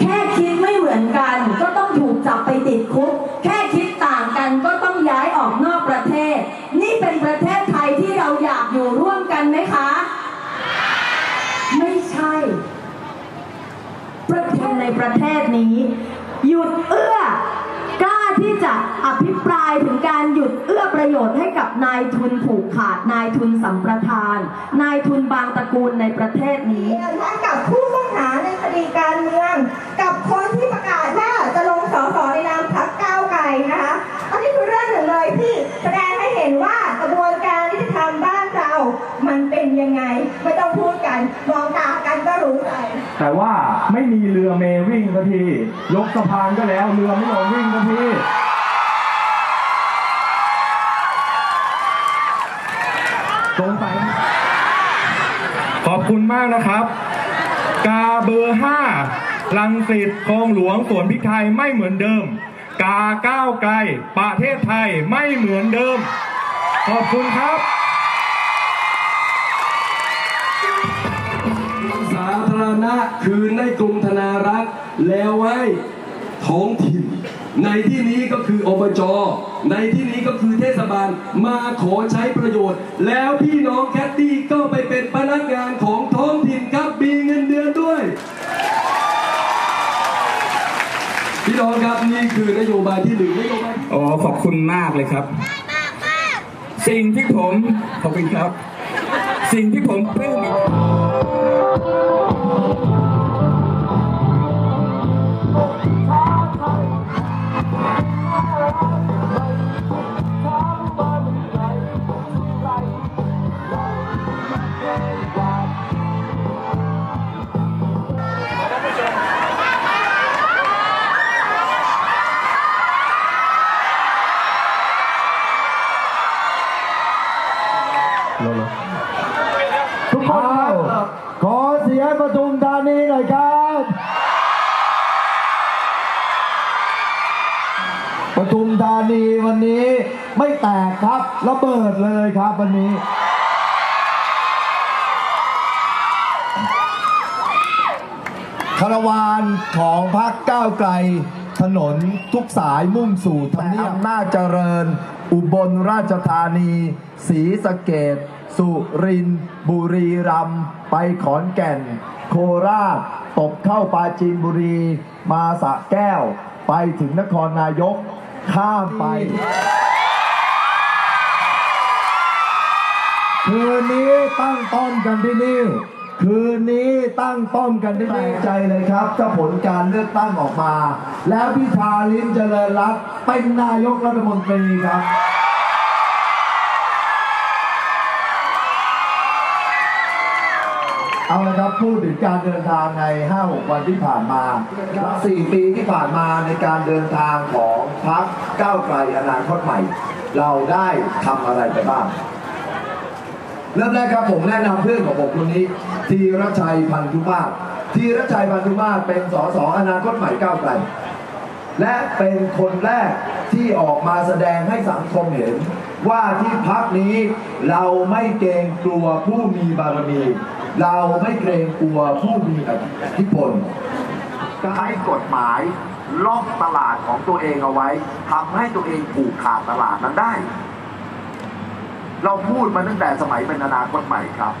แค่คิดไม่เหมือนกันก็ต้องถูกจับไปติดคุก แค่คิดต่างกันก็ต้องย้ายออกนอกประเทศ นี่เป็นประเทศไทยที่เราอยากอยู่ร่วมกันไหมคะ ไม่ใช่ ประเทศในประเทศนี้ หยุดเอื้อกล้าที่จะอภิปรายถึงการหยุดเอื้อประโยชน์ให้กับนายทุนผูกขาดนายทุนสัมปทาน นายทุนบางตระกูลในประเทศนี้ การเมือง กับคนที่ประกาศว่าจะลงสสในนามพรรคก้าวไกลนะคะ อันนี้คือเรื่องหนึ่งเลยที่แสดงให้เห็นว่ากระบวนการยุติธรรมบ้านเรา มันเป็นยังไง ไม่ต้องพูดกันมองตากันก็รู้เลยแต่ว่าไม่มีเรือเมวิ่งสักทียกสะพานก็แล้วเรือไม่ยอมวิ่งสักทีสงสัยขอบคุณมากนะครับ กาเบอร์ห้าลังสิตคลองหลวงสวนพริกไทยไม่เหมือนเดิม กาก้าวไกล ประเทศไทยไม่เหมือนเดิม ขอบคุณครับ สาธารณะคืนให้กรมธนารักษ์แล้วให้ท้องถิ่น ในที่นี้ก็คืออบจ ในที่นี้ก็คือเทศบาลมาขอใช้ประโยชน์ แล้วพี่น้องแคตตี้ก็ไปเป็นพนักงานของ พี่น้องครับนี่คือนโยบายที่หนึ่งนโยบายที่อ๋อขอบคุณมากเลยครับ สิ่งที่ผมขอบคุณครับ สิ่งที่ผม ปลื้มอีกทุกคนครับขอเสียงปทุมธานีหน่อยครับปทุมธานีวันนี้ไม่แตกครับระเบิดเลยครับวันนี้ คาราวานของพรรคก้าวไกล ถนนทุกสายมุ่งสู่ทำเนียบอำนาจเจริญ อุบลราชธานีศรีสะเกด สุรินทร์บุรีรัมย์ไปขอนแก่น โคราชตบเข้าปราจีนบุรี มาสระแก้ว ไปถึงนครนายก ข้ามไป คืนนี้ตั้งต้นกันที่นี่คืนนี้ตั้งต้นกันที่นี่ใจเลยครับถ้าผลการเลือกตั้งออกมา แล้วพิธาลิ้มเจริญรัตน์เป็นนายกรัฐมนตรีครับาละครับพูดถึงการเดินทางใน 5-6 วันที่ผ่านมาและ4ปีที่ผ่านมาในการเดินทางของพรรคก้าวไกลอนาคตใหม่ เราได้ทำอะไรไปบ้าง เริ่มแรกครับผมแนะนำเพื่อนของผมคนนี้ธีรชัยพันธุมาศธีรชัยพันธุมาศเป็นสสอนาคตใหม่ก้าวไกล และเป็นคนแรกที่ออกมาแสดงให้สังคมเห็น ว่าที่พักนี้เราไม่เกรงกลัวผู้มีบารมี เราไม่เกรงกลัวผู้มีอิทธิพลใช้กฎหมายล็อกตลาดของตัวเองเอาไว้ทำให้ตัวเองผูกขาดตลาดนั้นได้ เราพูดมาตั้งแต่สมัยเป็นอนาคตใหม่ครับ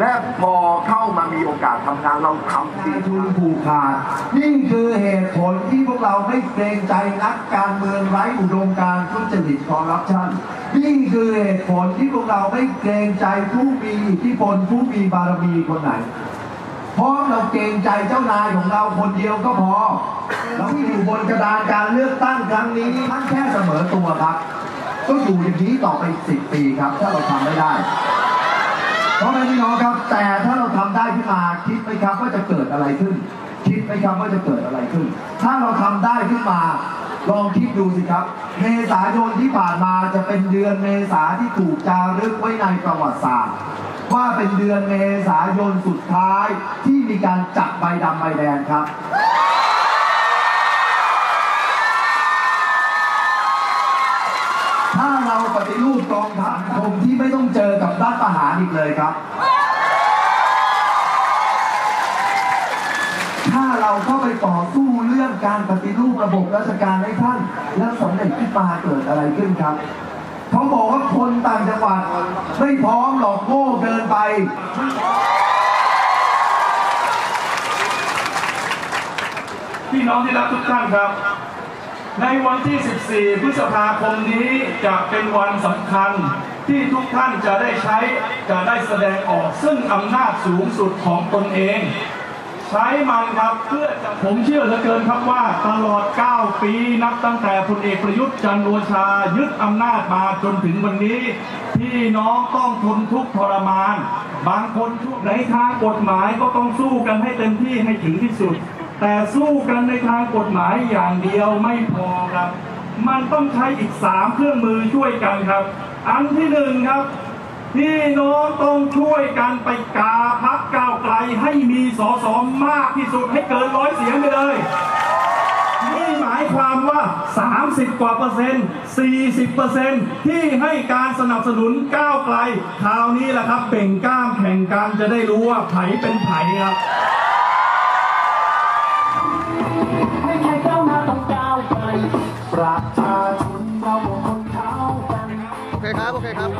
และพอเข้ามามีโอกาสทำงานเราทำทีทุนผูกขาดนี่คือเหตุผลที่พวกเราไม่เกรงใจนักการเมืองไร้อุดมการณ์ทุจริตคอร์รัปชัน นี่คือเหตุผลที่พวกเราไม่เกรงใจผู้มีอิทธิพลผู้มีบารมีคนไหน เพราะเราเกรงใจเจ้านายของเราคนเดียวก็พอ เราที่อยู่บนกระดานการเลือกตั้งครั้งนี้ท่านแค่เสมอตัวครับ ก็อยู่อย่างนี้ต่อไปสิบปีครับ ถ้าเราทำไม่ได้ เพราะฉะนั้นพี่น้องครับ แต่ถ้าเราทำได้ขึ้นมาคิดไหมครับว่าจะเกิดอะไรขึ้น คิดไหมครับว่าจะเกิดอะไรขึ้น ถ้าเราทำได้ขึ้นมา ลองคิดดูสิครับ เมษายนที่ผ่านมาจะเป็นเดือนเมษาที่ถูกจารึกไว้ในประวัติศาสตร์ ว่าเป็นเดือนเมษายนสุดท้ายที่มีการจับใบดำใบแดงครับ ต่อสู้เรื่องการปฏิรูประบบราชการให้ท่าน แล้วสำเร็จขึ้นมาเกิดอะไรขึ้นครับเขาบอกว่าคนต่างจังหวัดไม่พร้อมหรอกโง่เกินไป พี่น้องที่รักทุกท่านครับ ในวันที่ 14 พฤษภาคมนี้จะเป็นวันสำคัญที่ทุกท่านจะได้ใช้จะได้แสดงออกซึ่งอำนาจสูงสุดของตนเอง ใช้มันครับเพื่อผมเชื่อเหลือเกินครับว่าตลอด 9 ปีนับตั้งแต่พลเอกประยุทธ์จันทร์โอชายึดอำนาจมาจนถึงวันนี้ พี่น้องต้องทนทุกข์ทรมาน บางคนในทางกฎหมายก็ต้องสู้กันให้เต็มที่ให้ถึงที่สุด แต่สู้กันในทางกฎหมายอย่างเดียวไม่พอครับ มันต้องใช้อีกสามเครื่องมือช่วยกันครับ อันที่หนึ่งครับ พี่น้องต้องช่วยกันไปกาพักก้าวไกลให้มีสอสอมากที่สุดให้เกินร้อยเสียงไปเลยนี่หมายความว่า 30 กว่าเปอร์เซ็นต์ 40 เปอร์เซ็นต์ที่ให้การสนับสนุนก้าวไกล คราวนี้แหละครับเป่งกล้ามแข่งกันจะได้รู้ว่าไผเป็นไผครับไม่ใช่ก้าวหน้าต้องก้าวไกลประชาชนเราคนเท้ากันโอเคครับ โอเคครับ